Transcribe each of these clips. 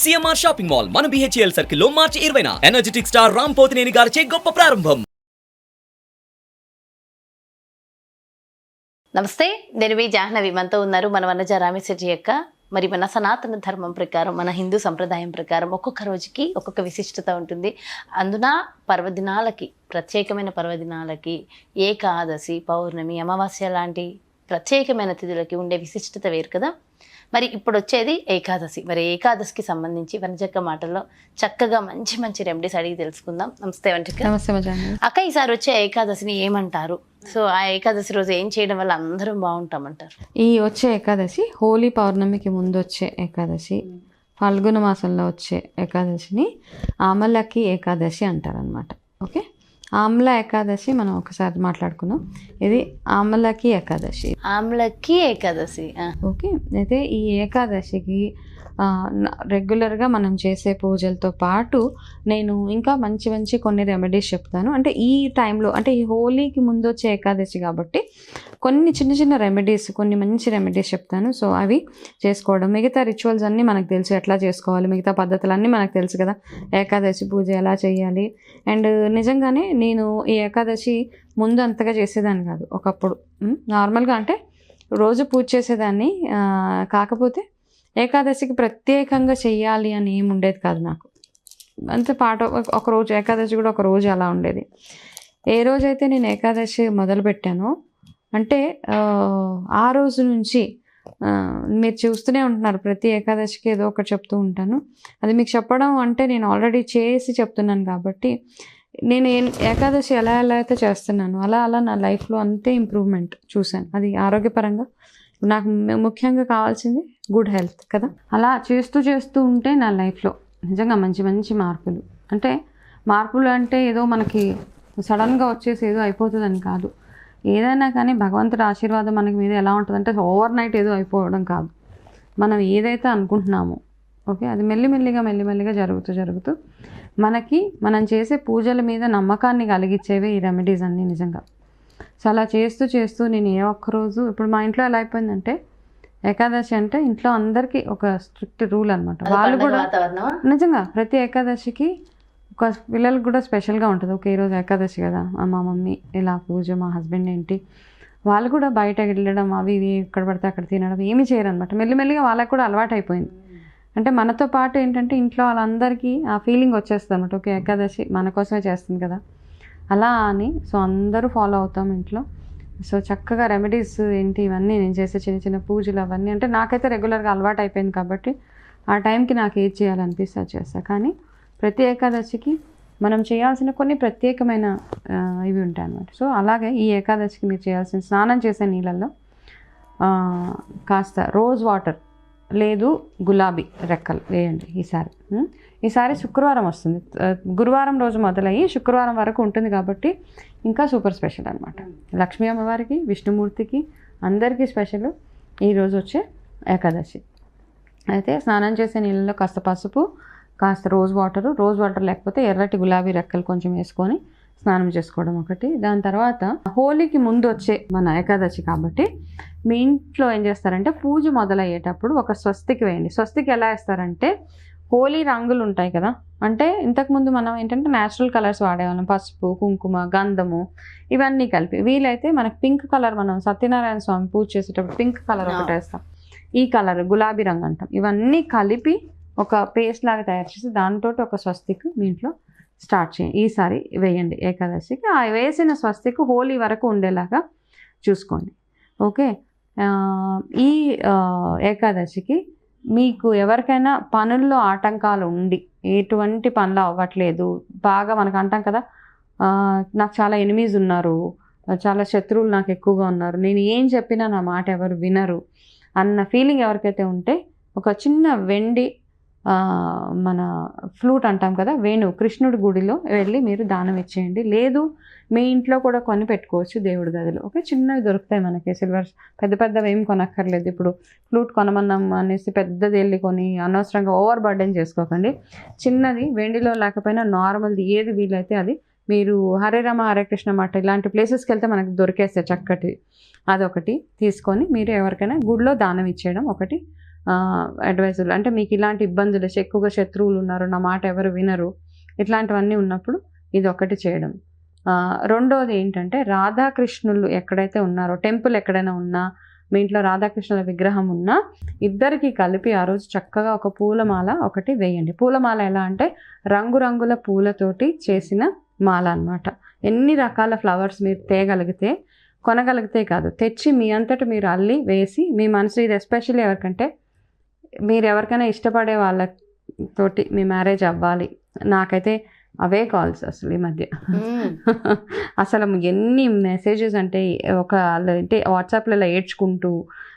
CMR shopping mall మన బిహెచ్ఎల్ సర్కిల్లో మార్చి ఇరవైన. ఎనర్జెటిక్ స్టార్ రామ్ పోతినేని గారిచే గొప్ప ప్రారంభం. నమస్తే నేను మీ జాహ్నవి. మనతో ఉన్నారు మన వనజ రామేశ్వరి యొక్క మరి మన సనాతన ధర్మం ప్రకారం మన హిందూ సంప్రదాయం ప్రకారం ఒక్కొక్క రోజుకి ఒక్కొక్క విశిష్టత ఉంటుంది. అందున పర్వదినాలకి ప్రత్యేకమైన పర్వదినాలకి ఏకాదశి పౌర్ణమి అమావాస్య లాంటి ప్రత్యేకమైన తిథులకి ఉండే విశిష్టత వేరు కదా. మరి ఇప్పుడు వచ్చేది ఏకాదశి. మరి ఏకాదశికి సంబంధించి వనజక్క మాటల్లో చక్కగా మంచి మంచి రెమెడీస్ అడిగి తెలుసుకుందాం. నమస్తే వంటక నమస్తే అక్క ఈసారి వచ్చే ఏకాదశిని ఏమంటారు? సో ఆ ఏకాదశి రోజు ఏం చేయడం వల్ల అందరం బాగుంటామంటారు? ఈ వచ్చే ఏకాదశి హోలీ పౌర్ణమికి ముందు వచ్చే ఏకాదశి ఫల్గుణ మాసంలో వచ్చే ఏకాదశిని ఆమలకి ఏకాదశి అంటారనమాట ఓకే? ఆమ్ల ఏకాదశి మనం ఒకసారి మాట్లాడుకుందాం. ఇది ఆమలకి ఏకాదశి. ఆమ్లకి ఏకాదశి ఓకే అయితే ఈ ఏకాదశికి రెగ్యులర్గా మనం చేసే పూజలతో పాటు నేను ఇంకా మంచి మంచి కొన్ని రెమెడీస్ చెప్తాను. అంటే ఈ టైంలో అంటే ఈ హోలీకి ముందు వచ్చే ఏకాదశి కాబట్టి కొన్ని చిన్న చిన్న రెమెడీస్ కొన్ని మంచి రెమెడీస్ చెప్తాను. సో అవి చేసుకోవడం. మిగతా రిచువల్స్ అన్నీ మనకు తెలుసు ఎట్లా చేసుకోవాలి. మిగతా పద్ధతులన్నీ మనకు తెలుసు కదా. ఏకాదశి పూజ ఎలా చేయాలి? అండ్ నిజంగానే నేను ఈ ఏకాదశి ముందు అంతగా చేసేదాన్ని కాదు. ఒకప్పుడు నార్మల్గా అంటే రోజు పూజ చేసేదాన్ని. కాకపోతే ఏకాదశికి ప్రత్యేకంగా చెయ్యాలి అని ఏమి ఉండేది కాదు నాకు. అంతే పాట ఒక రోజు ఏకాదశి కూడా ఒక రోజు అలా ఉండేది. ఏ రోజైతే నేను ఏకాదశి మొదలుపెట్టానో అంటే ఆ, రోజు నుంచి మీరు చూస్తూనే ఉంటున్నారు ప్రతి ఏకాదశికి ఏదో ఒకటి చెప్తూ ఉంటాను. అది మీకు చెప్పడం అంటే నేను ఆల్రెడీ చేసి చెప్తున్నాను కాబట్టి నేను ఏకాదశి ఎలా ఎలా అయితే చేస్తున్నాను అలా అలా నా లైఫ్లో అంతే ఇంప్రూవ్మెంట్ చూశాను. అది ఆరోగ్యపరంగా నాకు ముఖ్యంగా కావాల్సింది గుడ్ హెల్త్ కదా. అలా చేస్తూ చేస్తూ ఉంటే నా లైఫ్లో నిజంగా మంచి మంచి మార్పులు. అంటే మార్పులు అంటే ఏదో మనకి సడన్గా వచ్చేసి ఏదో అయిపోతుందని కాదు. ఏదైనా కానీ భగవంతుడి ఆశీర్వాదం మనకి మీద ఎలా ఉంటుందంటే ఓవర్ నైట్ ఏదో అయిపోవడం కాదు. మనం ఏదైతే అనుకుంటున్నామో ఓకే అది మెల్లిమెల్లిగా మెల్లిమెల్లిగా జరుగుతూ జరుగుతూ మనకి మనం చేసే పూజల మీద నమ్మకాన్ని కలిగించేవి ఈ రెమెడీస్ అన్నీ నిజంగా. సో అలా చేస్తూ చేస్తూ నేను ఏ ఒక్క రోజు ఇప్పుడు మా ఇంట్లో ఎలా అయిపోయిందంటే ఏకాదశి అంటే ఇంట్లో అందరికీ ఒక స్ట్రిక్ట్ రూల్ అనమాట వాళ్ళు కూడా నిజంగా ప్రతి ఏకాదశికి ఒక పిల్లలకు కూడా స్పెషల్గా ఉంటుంది. ఓకే ఈరోజు ఏకాదశి కదా మా మమ్మీ ఇలా పూజ మా హస్బెండ్ ఏంటి? వాళ్ళు కూడా బయట వెళ్ళడం అవి ఇవి ఎక్కడ పడితే అక్కడ తినడం ఏమీ చేయరు అనమాట మెల్లిమెల్లిగా వాళ్ళకి కూడా అలవాటు అయిపోయింది. అంటే మనతో పాటు ఏంటంటే ఇంట్లో వాళ్ళందరికీ ఆ ఫీలింగ్ వచ్చేస్తుంది అనమాట ఓకే ఏకాదశి మన కోసమే చేస్తుంది కదా. అలా అని సో అందరూ ఫాలో అవుతాం ఇంట్లో. సో చక్కగా రెమెడీస్ ఏంటి ఇవన్నీ నేను చేసే చిన్న చిన్న పూజలు అవన్నీ అంటే నాకైతే రెగ్యులర్గా అలవాటు అయిపోయింది కాబట్టి ఆ టైంకి నాకు ఏది చేయాలనిపిస్తే అది చేస్తాను కానీ ప్రతి ఏకాదశికి మనం చేయాల్సిన కొన్ని ప్రత్యేకమైన ఇవి ఉంటాయి అన్నమాట. సో అలాగే ఈ ఏకాదశికి మీరు చేయాల్సిన స్నానం చేసే నీళ్ళల్లో కాస్త రోజ్ వాటర్ లేదు గులాబీ రెక్కలు వేయండి ఈసారి ఈసారి శుక్రవారం వస్తుంది. గురువారం రోజు మొదలయ్యి శుక్రవారం వరకు ఉంటుంది కాబట్టి ఇంకా సూపర్ స్పెషల్ అనమాట లక్ష్మీ అమ్మవారికి విష్ణుమూర్తికి అందరికీ స్పెషల్ ఈరోజు వచ్చే ఏకాదశి. అయితే స్నానం చేసే నీళ్ళలో కాస్త పసుపు కాస్త రోజ్ వాటర్. రోజ్ వాటర్ లేకపోతే ఎర్రటి గులాబీ రెక్కలు కొంచెం వేసుకొని స్నానం చేసుకోవడం ఒకటి. దాని తర్వాత హోలీకి ముందు వచ్చే మన ఏకాదశి కాబట్టి మీ ఇంట్లో ఏం చేస్తారంటే పూజ మొదలయ్యేటప్పుడు ఒక స్వస్తికి వేయండి. స్వస్తికి ఎలా వేస్తారంటే హోలీ రంగులు ఉంటాయి కదా. అంటే ఇంతకుముందు మనం ఏంటంటే న్యాచురల్ కలర్స్ వాడేవాళ్ళం. పసుపు కుంకుమ గంధము ఇవన్నీ కలిపి. వీలైతే మనకి పింక్ కలర్ మనం సత్యనారాయణ స్వామి పూజ చేసేటప్పుడు పింక్ కలర్ ఒకటి వేస్తాం. ఈ కలర్ గులాబీ రంగు అంటాం. ఇవన్నీ కలిపి ఒక పేస్ట్ లాగా తయారు చేసి దాంతో ఒక స్వస్తిక్ మీ ఇంట్లో స్టార్ట్ చేయండి ఈసారి వేయండి ఏకాదశికి. ఆ వేసిన స్వస్తిక్ హోలీ వరకు ఉండేలాగా చూసుకోండి. ఓకే? ఈ ఏకాదశికి మీకు ఎవరికైనా పనుల్లో ఆటంకాలు ఉండి ఎటువంటి పనులు అవ్వట్లేదు బాగా మనకు అంటాం కదా నాకు చాలా ఎనిమీస్ ఉన్నారు చాలా శత్రువులు నాకు ఎక్కువగా ఉన్నారు నేను ఏం చెప్పినా నా మాట ఎవరు వినరు అన్న ఫీలింగ్ ఎవరికైతే ఉంటే ఒక చిన్న వెండి మన ఫ్లూట్ అంటాం కదా వేణు కృష్ణుడి గుడిలో వెళ్ళి మీరు దానం ఇచ్చేయండి. లేదు మీ ఇంట్లో కూడా కొని పెట్టుకోవచ్చు దేవుడి గదిలో. ఓకే చిన్నవి దొరుకుతాయి మనకి సిల్వర్ పెద్ద పెద్దవి ఏం కొనక్కర్లేదు. ఇప్పుడు ఫ్లూట్ కొనమన్నాం అనేసి పెద్దది వెళ్ళి కొని అనవసరంగా ఓవర్ బర్డెన్ చేసుకోకండి. చిన్నది వెండిలో లేకపోయినా నార్మల్ది ఏది వీలైతే అది మీరు హరే రామ హరే కృష్ణ మాట ఇలాంటి ప్లేసెస్కి వెళ్తే మనకు దొరికేస్తాయి చక్కటి. అదొకటి తీసుకొని మీరు ఎవరికైనా గుడిలో దానం ఇచ్చేయడం ఒకటి. అడ్వైజులు అంటే మీకు ఇలాంటి ఇబ్బందులు ఎక్కువగా శత్రువులు ఉన్నారు నా మాట ఎవరు వినరు ఇట్లాంటివన్నీ ఉన్నప్పుడు ఇది ఒకటి చేయడం. రెండోది ఏంటంటే రాధాకృష్ణులు ఎక్కడైతే ఉన్నారో టెంపుల్ ఎక్కడైనా ఉన్నా మీ ఇంట్లో రాధాకృష్ణుల విగ్రహం ఉన్నా ఇద్దరికి కలిపి ఆ రోజు చక్కగా ఒక పూలమాల ఒకటి వేయండి. పూలమాల ఎలా అంటే రంగురంగుల పూలతోటి చేసిన మాల అన్నమాట. ఎన్ని రకాల ఫ్లవర్స్ మీరు తేగలిగితే కొనగలిగితే కాదు తెచ్చి మీ అంతట మీరు అల్లి వేసి మీ మనసు ఇది ఎస్పెషల్లీ ఎవరికంటే మీరు ఎవరికైనా ఇష్టపడే వాళ్ళతోటి మీ మ్యారేజ్ అవ్వాలి. నాకైతే అవే కాల్స్ అసలు ఈ మధ్య. అసలు ఎన్ని మెసేజెస్ అంటే ఒక అంటే వాట్సాప్లలో ఏడ్చుకుంటూ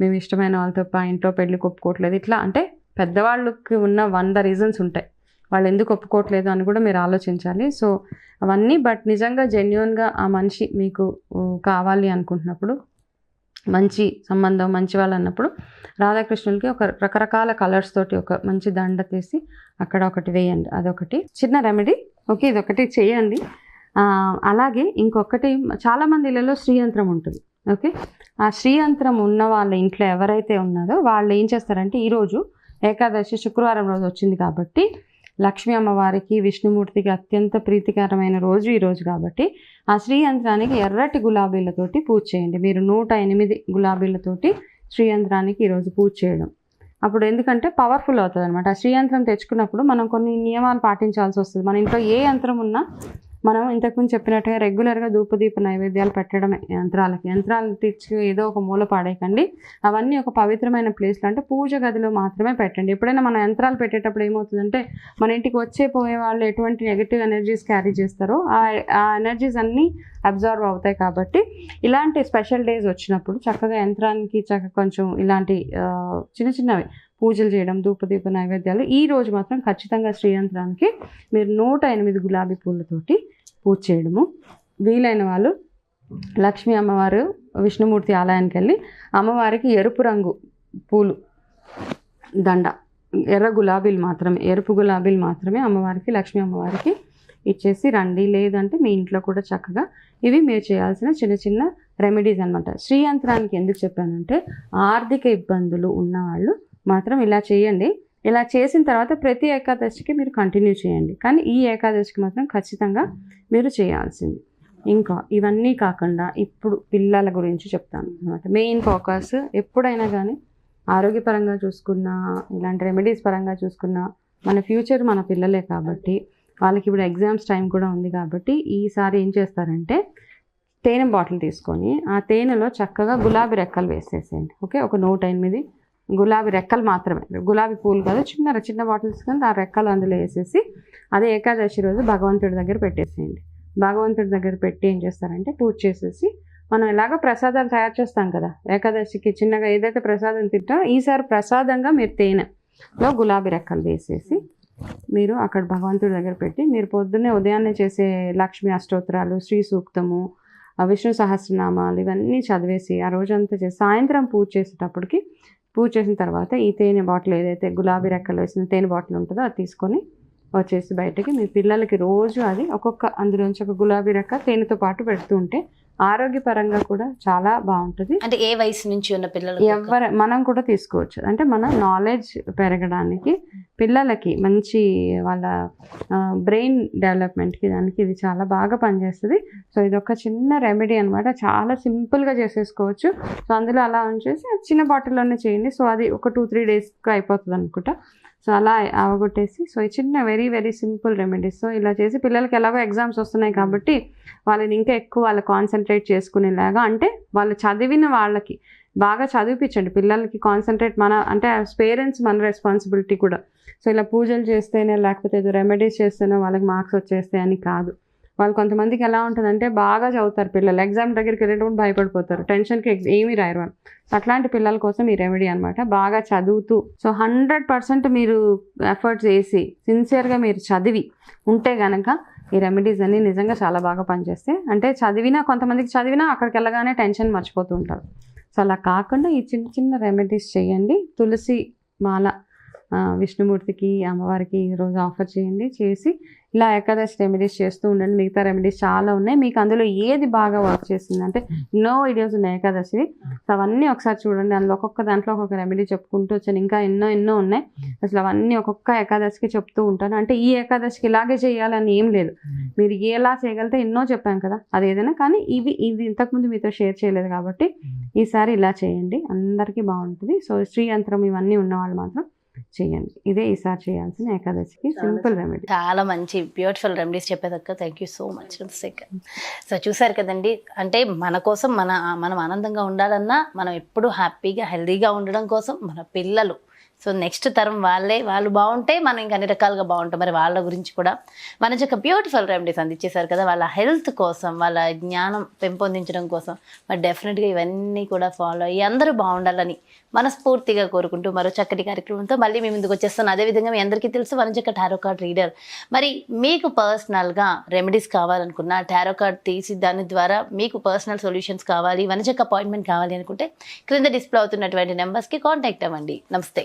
మేము ఇష్టమైన వాళ్ళతో పా ఇంట్లో పెళ్ళి ఒప్పుకోవట్లేదు ఇట్లా అంటే పెద్దవాళ్ళకి ఉన్న వంద రీజన్స్ ఉంటాయి. వాళ్ళు ఎందుకు ఒప్పుకోవట్లేదు అని కూడా మీరు ఆలోచించాలి. సో అవన్నీ బట్ నిజంగా జెన్యున్గా ఆ మనిషి మీకు కావాలి అనుకుంటున్నప్పుడు మంచి సంబంధం మంచి వాళ్ళు అన్నప్పుడు రాధాకృష్ణులకి ఒక రకరకాల కలర్స్ తోటి ఒక మంచి దండ తీసి అక్కడ ఒకటి వేయండి. అదొకటి. చిన్న రెమెడీ. ఓకే ఇదొకటి చేయండి. అలాగే ఇంకొకటి చాలామంది ఇళ్ళలో శ్రీయంత్రం ఉంటుంది. ఓకే? ఆ శ్రీయంత్రం ఉన్న వాళ్ళ ఇంట్లో ఎవరైతే ఉన్నారో వాళ్ళు ఏం చేస్తారంటే ఈరోజు ఏకాదశి శుక్రవారం రోజు వచ్చింది కాబట్టి లక్ష్మీ అమ్మవారికి విష్ణుమూర్తికి అత్యంత ప్రీతికరమైన రోజు ఈరోజు కాబట్టి ఆ శ్రీయంత్రానికి ఎర్రటి గులాబీలతోటి పూజ చేయండి. మీరు నూట ఎనిమిది గులాబీలతోటి శ్రీయంత్రానికి ఈరోజు పూజ చేయడం. అప్పుడు ఎందుకంటే పవర్ఫుల్ అవుతుంది అనమాట ఆ శ్రీయంత్రం తెచ్చుకున్నప్పుడు మనం కొన్ని నియమాలు పాటించాల్సి వస్తుంది. మన ఇంట్లో ఏ యంత్రం ఉన్నా మనం ఇంతకుముందు చెప్పినట్టుగా రెగ్యులర్గా ధూపదీప నైవేద్యాలు పెట్టడమే యంత్రాలకి. యంత్రాలు తెచ్చి ఏదో ఒక మూల పాడేయకండి. అవన్నీ ఒక పవిత్రమైన ప్లేస్లో అంటే పూజ గదిలో మాత్రమే పెట్టండి. ఎప్పుడైనా మన యంత్రాలు పెట్టేటప్పుడు ఏమవుతుందంటే మన ఇంటికి వచ్చే పోయే వాళ్ళు ఎటువంటి నెగిటివ్ ఎనర్జీస్ క్యారీ చేస్తారో ఆ ఆ ఎనర్జీస్ అన్నీ అబ్జర్వ్ అవుతాయి కాబట్టి ఇలాంటి స్పెషల్ డేస్ వచ్చినప్పుడు చక్కగా యంత్రానికి చక్కగా కొంచెం ఇలాంటి చిన్న చిన్నవి పూజలు చేయడం ధూపదీప నైవేద్యాలు ఈ రోజు మాత్రం ఖచ్చితంగా శ్రీయంత్రానికి మీరు నూట ఎనిమిది గులాబీ పూలతోటి పూజ చేయడము. వీలైన వాళ్ళు లక్ష్మీ అమ్మవారు విష్ణుమూర్తి ఆలయానికి వెళ్ళి అమ్మవారికి ఎరుపు రంగు పూలు దండ ఎర్ర గులాబీలు మాత్రమే ఎరుపు గులాబీలు మాత్రమే అమ్మవారికి లక్ష్మీ అమ్మవారికి ఇచ్చేసి రండి. లేదంటే మీ ఇంట్లో కూడా చక్కగా ఇవి మీరు చేయాల్సిన చిన్న చిన్న రెమెడీస్ అనమాట శ్రీయంత్రానికి ఎందుకు చెప్పానంటే ఆర్థిక ఇబ్బందులు ఉన్నవాళ్ళు మాత్రం ఇలా చేయండి. ఇలా చేసిన తర్వాత ప్రతి ఏకాదశికి మీరు కంటిన్యూ చేయండి. కానీ ఈ ఏకాదశికి మాత్రం ఖచ్చితంగా మీరు చేయాల్సింది. ఇంకా ఇవన్నీ కాకుండా ఇప్పుడు పిల్లల గురించి చెప్తాను అనమాట మెయిన్ ఫోకస్ ఎప్పుడైనా కానీ ఆరోగ్యపరంగా చూసుకున్నా ఇలాంటి రెమెడీస్ పరంగా చూసుకున్నా మన ఫ్యూచర్ మన పిల్లలే కాబట్టి వాళ్ళకి ఇప్పుడు ఎగ్జామ్స్ టైం కూడా ఉంది కాబట్టి ఈసారి ఏం చేస్తారంటే తేనె బాటిల్ తీసుకొని ఆ తేనెలో చక్కగా గులాబీ రెక్కలు వేసేసేయండి. ఓకే ఒక నూట ఎనిమిది గులాబీ రెక్కలు మాత్రమే. గులాబీ పూలు కదా చిన్న చిన్న బాటిల్స్ కానీ ఆ రెక్కలు అందులో వేసేసి అదే ఏకాదశి రోజు భగవంతుడి దగ్గర పెట్టేసేయండి. భగవంతుడి దగ్గర పెట్టి ఏం చేస్తారంటే పూజ చేసేసి మనం ఎలాగ ప్రసాదాలు తయారు చేస్తాం కదా ఏకాదశికి చిన్నగా ఏదైతే ప్రసాదం తింటా ఈసారి ప్రసాదంగా మీరు తేనెలో గులాబీ రెక్కలు వేసేసి మీరు అక్కడ భగవంతుడి దగ్గర పెట్టి మీరు పొద్దున్నే ఉదయాన్నే చేసే లక్ష్మీ అష్టోత్తరాలు శ్రీ సూక్తము విష్ణు సహస్రనామాలు ఇవన్నీ చదివేసి ఆ రోజంతా చేసి సాయంత్రం పూజ చేసేటప్పటికి పూజ చేసిన తర్వాత ఈ తేనె బాటిల్ ఏదైతే గులాబీ రెక్కలు వేసిన తేనె బాటిల్ ఉంటుందో అది తీసుకొని వచ్చేసి బయటకి మీ పిల్లలకి రోజు అది ఒక్కొక్క అందులోంచి ఒక గులాబీ రెక్క తేనెతో పాటు పెడుతూ ఉంటే ఆరోగ్యపరంగా కూడా చాలా బాగుంటుంది. అంటే ఏ వయసు నుంచి ఉన్న పిల్లలు ఎవరు మనం కూడా తీసుకోవచ్చు. అంటే మన నాలెడ్జ్ పెరగడానికి పిల్లలకి మంచి వాళ్ళ బ్రెయిన్ డెవలప్మెంట్కి దానికి ఇది చాలా బాగా పనిచేస్తుంది. సో ఇది ఒక చిన్న రెమెడీ అనమాట చాలా సింపుల్గా చేసేసుకోవచ్చు. సో అందులో అలా ఉంచేసి చిన్న బాటిల్లోనే చేయండి. సో అది ఒక టూ త్రీ డేస్కి అయిపోతుంది అనుకుంటా. సో అలా అవగొట్టేసి సో ఈ చిన్న very very simple remedies so ఇలా చేసి పిల్లలకి ఎలాగో ఎగ్జామ్స్ వస్తున్నాయి కాబట్టి వాళ్ళని ఇంకా ఎక్కువ వాళ్ళు కాన్సన్ట్రేట్ చేసుకునేలాగా అంటే వాళ్ళు చదివిన వాళ్ళకి బాగా చదివిపించండి పిల్లలకి కాన్సన్ట్రేట్ మన అంటే పేరెంట్స్ మన రెస్పాన్సిబిలిటీ కూడా. సో ఇలా పూజలు చేస్తేనే లేకపోతే ఏదో రెమెడీస్ చేస్తేనే వాళ్ళకి మార్క్స్ వచ్చేస్తాయి అని కాదు. వాళ్ళు కొంతమందికి ఎలా ఉంటుందంటే బాగా చదువుతారు పిల్లలు. ఎగ్జామ్ దగ్గరికి వెళ్ళేటప్పుడు భయపడిపోతారు. టెన్షన్కి ఎగ్జామ్ ఏమీ రాయరు వాళ్ళు. సో అట్లాంటి పిల్లల కోసం ఈ రెమెడీ అనమాట బాగా చదువుతూ. సో హండ్రెడ్ పర్సెంట్ మీరు ఎఫర్ట్స్ వేసి సిన్సియర్గా మీరు చదివి ఉంటే కనుక ఈ రెమెడీస్ అన్నీ నిజంగా చాలా బాగా పనిచేస్తాయి అంటే చదివినా కొంతమందికి చదివినా అక్కడికి వెళ్ళగానే టెన్షన్ మర్చిపోతూ ఉంటారు. సో అలా కాకుండా ఈ చిన్న చిన్న రెమెడీస్ చేయండి. తులసి మాల విష్ణుమూర్తికి అమ్మవారికి ఈరోజు ఆఫర్ చేయండి చేసి ఇలా ఏకాదశి రెమెడీస్ చేస్తూ ఉండండి. మిగతా రెమెడీస్ చాలా ఉన్నాయి. మీకు అందులో ఏది బాగా వర్క్ చేస్తుంది అంటే ఎన్నో వీడియోస్ ఉన్నాయి ఏకాదశి సో అవన్నీ ఒకసారి చూడండి. అందులో ఒక్కొక్క దాంట్లో ఒక్కొక్క రెమెడీ చెప్పుకుంటూ వచ్చాను. ఇంకా ఎన్నో ఎన్నో ఉన్నాయి. అసలు అవన్నీ ఒక్కొక్క ఏకాదశికి చెప్తూ ఉంటాను. అంటే ఈ ఏకాదశికి ఇలాగే చేయాలని ఏం లేదు. మీరు ఎలా చేయగలిగితే ఎన్నో చెప్పాం కదా. అది ఏదైనా కానీ ఇవి ఇది ఇంతకుముందు మీతో షేర్ చేయలేదు కాబట్టి ఈసారి ఇలా చేయండి. అందరికీ బాగుంటుంది. సో శ్రీయంత్రం ఇవన్నీ ఉన్నవాళ్ళు మాత్రం చేయండి. ఇదే ఈసారి చేయాల్సిన ఏకాదశికి సింపుల్ రెమెడీ చాలా మంచి beautiful remedies చెప్పేదక్క thank you so much so చూసారు కదండి అంటే మన కోసం మన మనం ఆనందంగా ఉండాలన్నా మనం ఎప్పుడు హ్యాపీగా హెల్దీగా ఉండడం కోసం మన పిల్లలు సో నెక్స్ట్ తరం వాళ్ళే వాళ్ళు బాగుంటే మనం ఇంకా అన్ని రకాలుగా బాగుంటాం. మరి వాళ్ళ గురించి కూడా మన యొక్క బ్యూటిఫుల్ రెమెడీస్ అందించేశారు కదా. వాళ్ళ హెల్త్ కోసం వాళ్ళ జ్ఞానం పెంపొందించడం కోసం మరి డెఫినెట్గా ఇవన్నీ కూడా ఫాలో అయ్యి అందరూ బాగుండాలని మనస్ఫూర్తిగా కోరుకుంటూ మరో చక్కటి కార్యక్రమంతో మళ్ళీ మేము ముందుకు వచ్చేస్తాను. అదేవిధంగా మీ అందరికీ తెలుసు వనజక్క టారో కార్డ్ రీడర్. మరి మీకు పర్సనల్గా రెమెడీస్ కావాలనుకున్న టారో కార్డ్ తీసి దాని ద్వారా మీకు పర్సనల్ సొల్యూషన్స్ కావాలి వనజక్క అపాయింట్మెంట్ కావాలి అనుకుంటే క్రింద డిస్ప్లే అవుతున్నటువంటి నెంబర్స్కి కాంటాక్ట్ అవ్వండి. నమస్తే.